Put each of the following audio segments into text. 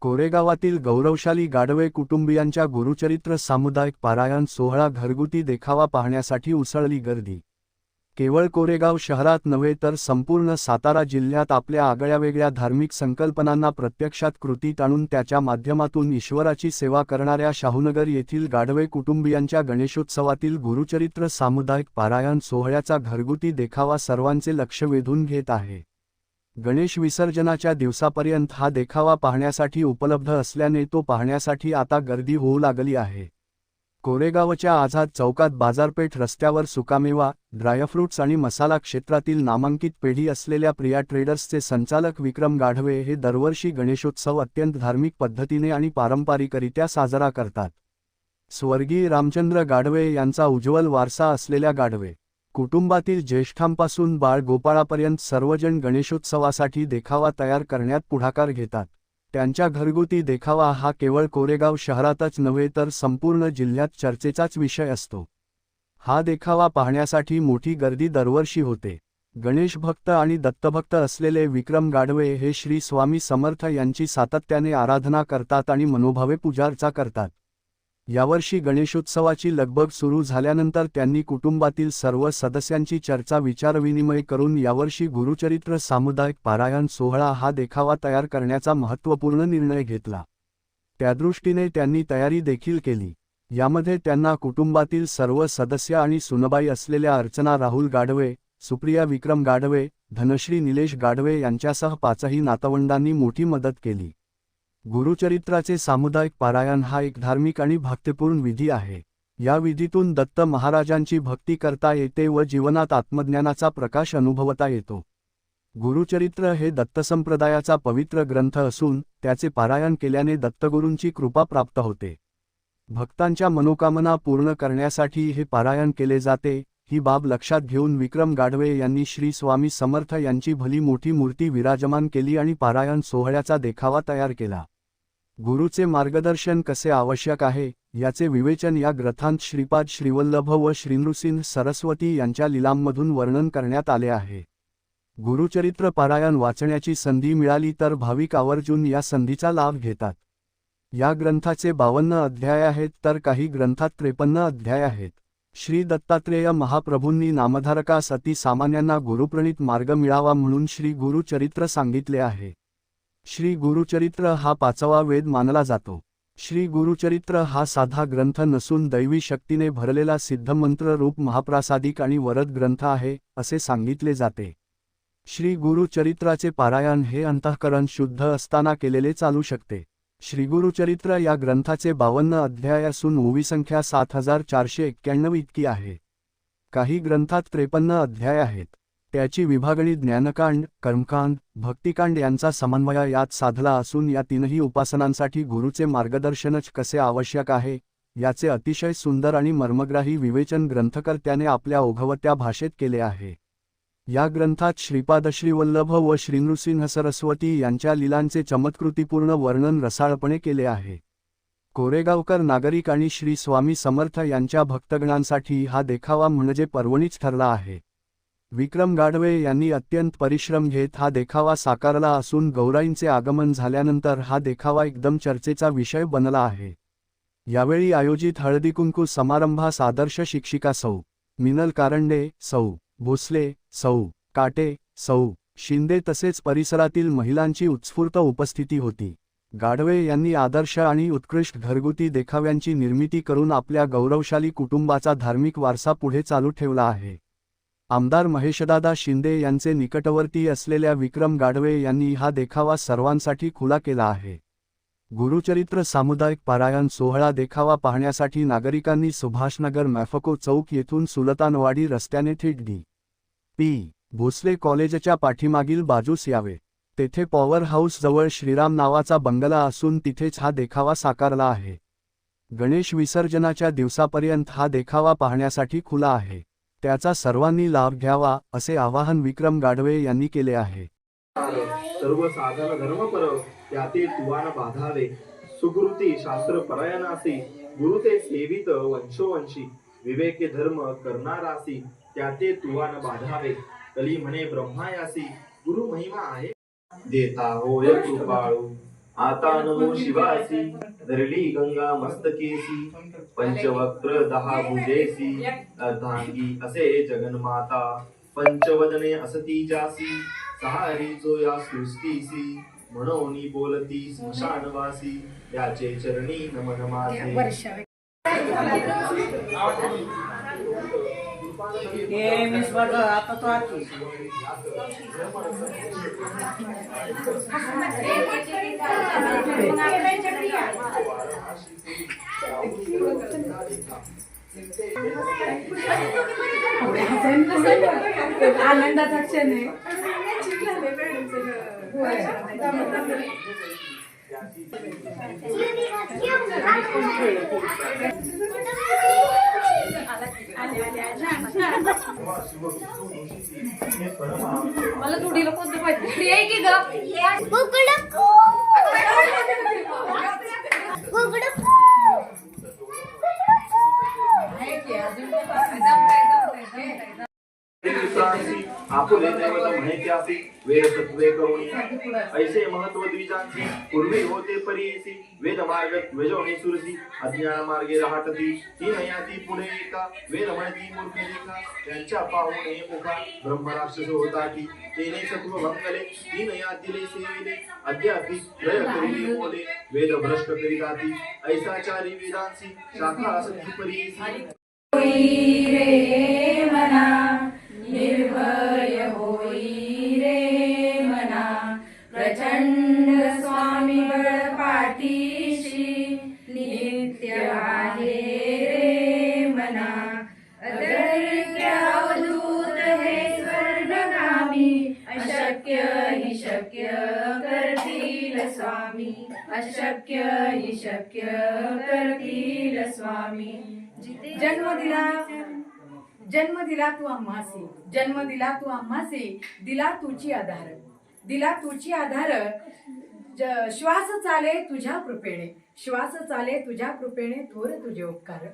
कोरेगावातील गौरवशाली गाडवे कुटुंबियांच्या गुरुचरित्र सामुदायिक पारायण सोहळा घरगुती देखावा पाहण्यासाठी उसळली गर्दी. केवळ कोरेगाव शहरात नव्हे तर संपूर्ण सातारा जिल्ह्यात आपल्या आगळ्यावेगळ्या धार्मिक संकल्पनांना प्रत्यक्षात कृतीत आणून त्याच्या माध्यमातून ईश्वराची सेवा करणाऱ्या शाहूनगर येथील गाडवे कुटुंबियांच्या गणेशोत्सवातील गुरुचरित्र सामुदायिक पारायण सोहळ्याचा घरगुती देखावा सर्वांचे लक्ष वेधून घेत आहे. गणेश विसर्जनाच्या दिवसापर्यंत हा देखावा पाहण्यासाठी उपलब्ध असल्याने तो पाहण्यासाठी आता गर्दी होऊ लागली आहे. कोरेगावच्या आझाद चौकात बाजारपेठ रस्त्यावर सुकामेवा ड्रायफ्रुट्स आणि मसाला क्षेत्रातील नामांकित पेढी असलेल्या प्रिया ट्रेडर्सचे संचालक विक्रम गाढवे हे दरवर्षी गणेशोत्सव अत्यंत धार्मिक पद्धतीने आणि पारंपरिकरित्या साजरा करतात. स्वर्गीय रामचंद्र गाढवे यांचा उज्ज्वल वारसा असलेल्या गाढवे कुटुंबातील ज्येष्ठांपासून बाळ गोपाळापर्यंत सर्वजण गणेशोत्सवासाठी देखावा तयार करण्यात पुढाकार घेतात. त्यांच्या घरगुती देखावा हा केवळ कोरेगाव शहरातच नव्हे तर संपूर्ण जिल्ह्यात चर्चेचाच विषय असतो. हा देखावा पाहण्यासाठी मोठी गर्दी दरवर्षी होते. गणेश भक्त आणि दत्तभक्त असलेले विक्रम गाढवे हे श्री स्वामी समर्थ यांची सातत्याने आराधना करतात आणि मनोभावे पूजार्चा करतात. यावर्षी गणेशोत्सवाची लगबग सुरू झाल्यानंतर त्यांनी कुटुंबातील सर्व सदस्यांची चर्चा विचारविनिमय करून यावर्षी गुरुचरित्र सामुदायिक पारायण सोहळा हा देखावा तयार करण्याचा महत्त्वपूर्ण निर्णय घेतला. त्यादृष्टीने त्यांनी तयारी देखील केली. यामध्ये त्यांना कुटुंबातील सर्व सदस्य आणि सुनबाई असलेल्या अर्चना राहुल गाढवे सुप्रिया विक्रम गाढवे धनश्री निलेश गाढवे यांच्यासह पाचही नातवंडांनी मोठी मदत केली. गुरुचरित्राचे सामुदायिक पारायण हा एक धार्मिक आणि भक्तिपूर्ण विधी आहे. या विधीतून दत्त महाराजांची भक्ती करता येते व जीवनात आत्मज्ञानाचा प्रकाश अनुभवता येतो. गुरुचरित्र हे दत्तसंप्रदायाचा पवित्र ग्रंथ असून त्याचे पारायण केल्याने दत्तगुरूंची कृपा प्राप्त होते. भक्तांच्या मनोकामना पूर्ण करण्यासाठी हे पारायण केले जाते ही बाब लक्षात घेऊन विक्रम गाढवे यांनी श्री स्वामी समर्थ यांची भली मोठी मूर्ती विराजमान केली आणि पारायण सोहळ्याचा देखावा तयार केला. गुरुचे मार्गदर्शन कसे आवश्यक आहे याचे विवेचन या ग्रंथांत श्रीपाद श्रीवल्लभ व श्रीनृसिंह सरस्वती यांच्या लिलांमधून वर्णन करण्यात आले आहे. गुरुचरित्र पारायण वाचण्याची संधी मिळाली तर भाविक आवर्जून या संधीचा लाभ घेतात. या ग्रंथाचे बावन्न अध्याय आहेत तर काही ग्रंथात त्रेपन्न अध्याय आहेत. श्री दत्तात्रेय महाप्रभूंनी नामधारकास अतिसामान्यांना गुरुप्रणित मार्ग मिळावा म्हणून श्री गुरुचरित्र सांगितले आहे. श्री गुरुचरित्र हा पाचवा वेद मानला जातो. श्री गुरुचरित्र हा साधा ग्रंथ नसून दैवी शक्तीने भरलेला सिद्धमंत्र रूप महाप्रासादिक आणि वरद ग्रंथ आहे असे सांगितले जाते. श्री गुरुचरित्राचे पारायण हे अंतःकरण शुद्ध असताना केलेले चालू शकते. श्रीगुरुचरित्र या ग्रंथाचे बावन्न अध्याय असून मूवी संख्या सात हजार चारशे एक्क्याण्णव इतकी आहे. काही ग्रंथात त्रेपन्न अध्याय आहेत. त्याची विभागणी ज्ञानकांड कर्मकांड भक्तिकांड यांचा समन्वय यात साधला असून या तीनही उपासनांसाठी गुरुचे मार्गदर्शनच कसे आवश्यक आहे याचे अतिशय सुंदर आणि मर्मग्राही विवेचन ग्रंथकर्त्याने आपल्या ओघवत्या भाषेत केले आहे. या ग्रंथात श्रीपाद श्रीवल्लभ व श्रीनृसिंह सरस्वती यांच्या लिलांचे चमत्कृतीपूर्ण वर्णन रसाळपणे केले आहे. कोरेगावकर नागरिक आणि श्री स्वामी समर्थ यांच्या भक्तगणांसाठी हा देखावा म्हणजे पर्वणीच ठरला आहे. विक्रम गाढवे यांनी अत्यंत परिश्रम घेत हा देखावा साकारला असून गौराईंचे आगमन झाल्यानंतर हा देखावा एकदम चर्चेचा विषय बनला आहे. यावेळी आयोजित हळदीकुंकू समारंभास आदर्श शिक्षिका सौ. मिनल कारंडे सौ. भोसले सौ. काटे सौ. शिंदे तसेच परिसरातील महिलांची उत्स्फूर्त उपस्थिती होती. गाढवे यांनी आदर्श आणि उत्कृष्ट घरगुती देखाव्यांची निर्मिती करून आपल्या गौरवशाली कुटुंबाचा धार्मिक वारसा पुढे चालू ठेवला आहे. आमदार महेशदादा शिंदे यांचे निकटवर्ती असलेल्या विक्रम गाढवे यांनी हा देखावा सर्वांसाठी खुला केला आहे. गुरुचरित्र सामुदायिक पारायण सोहळा देखावा पाहण्यासाठी नागरिकांनी सुभाषनगर मॅफको चौक येथून सुलतानवाडी रस्त्याने थेट डी. पी. भोसले कॉलेजच्या पाठीमागील बाजूस यावे. तेथे पॉवर हाऊस जवळ श्रीराम नावाचा बंगला असून तिथेच हा देखावा साकारला आहे. गणेश विसर्जनाच्या दिवसापर्यंत हा देखावा पाहण्यासाठी खुला आहे. त्याचा सर्वांनी लाभ घ्यावा असे आवाहन विक्रम गाढवे यांनी केले आहे. सर्व साधन धर्म पर त्याते तुवान बाधावे. सुकृती शास्त्र परायणासी गुरु ते सेवित वंशोवंशी विवेके धर्म करणारासी त्याते तुवान बाधावे. कली म्हणे ब्रह्मायासी गुरु महिमा आहे. देता होय कृपाळू. आता नमो शिवासी धरली गंगा मस्तकेसी पंचवक्त्र दहा भुजेसी अर्धांगी असे जगन्माता पंचवदने असती जासी सहारीचो या सृष्टीसी म्हणून बोलती स्मशानवासी याचे चरणी नमन माझे हे मी स्वर्ग आता तो आती आनंदाचा क्षण आहे मला तुडीला कोणतं पाहिजे ये की ग आपुले दैवत माहित्यासी वेद तत्वे करून ऐसे महत्त्व द्विजांची पूर्वी होते परीसी वेद मार्ग वेजवणी सुरसी अज्ञान मार्गे राहटती ती नयाती पुढे एका वेद म्हणती मूर्ख लेखा त्यांच्या पाहुणे मुखा ब्रह्म राक्षस होता की तेने सत्व भंगले ती नयातीले सेविले अद्यापि लय करिले मोले वेद भ्रष्ट करीताती ऐसाचारी वेदांसी शाखा असती परीसी रे मना निर्भय अशक्य हि शक्य करतील स्वामी. अशक्य हि शक्य करतील स्वामी. जन्म दिला. जन्म दिला तू आम्हासी जन्म दिला तू आम्हासी दिला तुझी आधार. दिला तुझी आधार. श्वास चाले तुझ्या कृपेने. श्वास चाले तुझ्या कृपेने. थोर तुझे उपकार.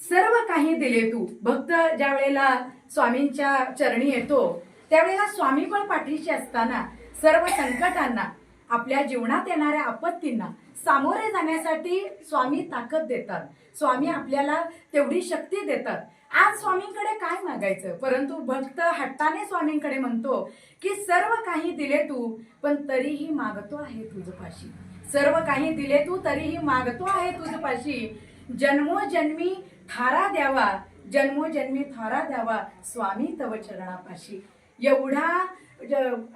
सर्व काही दिले तू. भक्त ज्या वेळेला स्वामींच्या चरणी येतो त्यावेळेला स्वामी पण पाठीशी असताना सर्व संकटांना आपल्या जीवनात येणाऱ्या आपत्तींना सामोरे जाण्यासाठी स्वामी ताकद देतात. स्वामी आपल्याला तेवढी शक्ती देतात. आज स्वामींकडे काय मागायचं? परंतु भक्त हट्टाने स्वामींकडे म्हणतो की सर्व काही दिले तू पण तरीही मागतो आहे तुझपाशी. सर्व काही दिले तू तरीही मागतो आहे तुझपाशी. जन्मोजन्मी थारा द्यावा जन्मोजन्मी थारा द्यावा स्वामी तव चरणापाशी. एवढा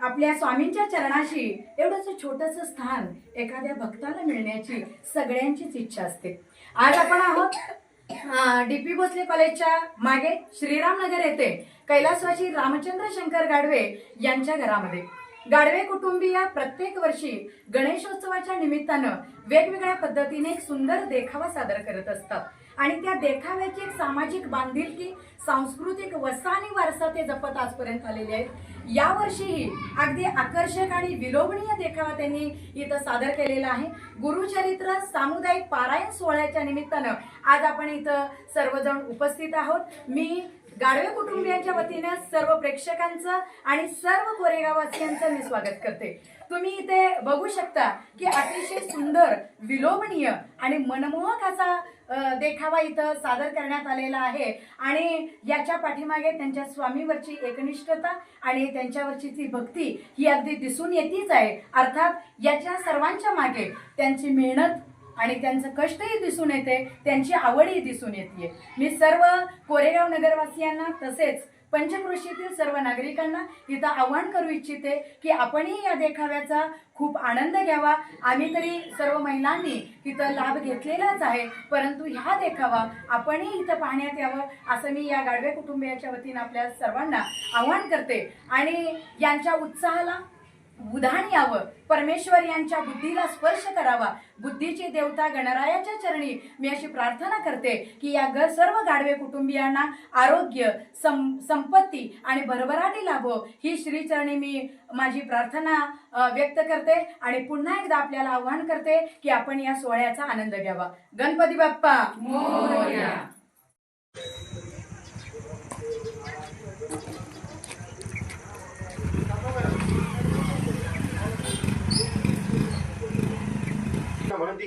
आपल्या स्वामींच्या चरणाशी एवढंच छोटंसं स्थान एखाद्या भक्ताला मिळण्याची सगळ्यांचीच इच्छा असते. आज आपण आहोत डीपी भोसले कॉलेजच्या मागे श्रीरामनगर येथे कैलासवासी रामचंद्र शंकर गाडवे यांच्या घरामध्ये. गाडवे कुटुंबीय प्रत्येक वर्षी गणेशोत्सवाच्या निमित्तानं वेगवेगळ्या पद्धतीने एक सुंदर देखावा सादर करत असतात. आणि त्या देखाव्याची एक सामाजिक बांधिलकी सांस्कृतिक वसा आणि वारसा ते जपत आजपर्यंत आलेले आहेत. यावर्षीही अगदी आकर्षक आणि विलोभनीय देखावा त्यांनी इथं सादर केलेला आहे. गुरुचरित्र सामुदायिक पारायण सोहळ्याच्या निमित्तानं आज आपण इथं सर्वजण उपस्थित आहोत. मी गाडवे कुटुंबियांच्या वतीनं सर्व प्रेक्षकांचं आणि सर्व कोरेगाववासियांचं मी स्वागत करते. तुम्ही इथे बघू शकता की अतिशय सुंदर विलोभनीय आणि मनमोहक असा देखावा इथं सादर करण्यात आलेला आहे. आणि याच्या पाठीमागे त्यांच्या स्वामीवरची एकनिष्ठता आणि त्यांच्यावरची ती भक्ती ही अगदी दिसून येतीच आहे. अर्थात याच्या सर्वांच्या मागे त्यांची मेहनत आणि त्यांचं कष्टही दिसून येते त्यांची आवडही दिसून येते मी सर्व कोरेगाव नगरवासियांना तसेच पंचक्रोशीतील सर्व नागरिकांना इथं आव्हान करू इच्छिते की आपणही या देखाव्याचा खूप आनंद घ्यावा. आम्ही तरी सर्व महिलांनी तिथं लाभ घेतलेलाच आहे. परंतु ह्या देखावा आपणही इथं पाहण्यात यावं असं मी या गाडवे कुटुंबियाच्या वतीनं आपल्या सर्वांना आव्हान करते. आणि यांच्या उत्साहाला उधाण यावं. परमेश्वर यांच्या बुद्धीला स्पर्श करावा. बुद्धीची देवता गणरायाच्या चरणी. मी अशी प्रार्थना करते की या ग सर्व गाडवे कुटुंबियांना आरोग्य सं संपत्ती आणि भरभराटी लाभो. ही श्रीचरणी मी माझी प्रार्थना व्यक्त करते आणि पुन्हा एकदा आपल्याला आव्हान करते की आपण या सोहळ्याचा आनंद घ्यावा. गणपती बाप्पा! मोरया. म्हणती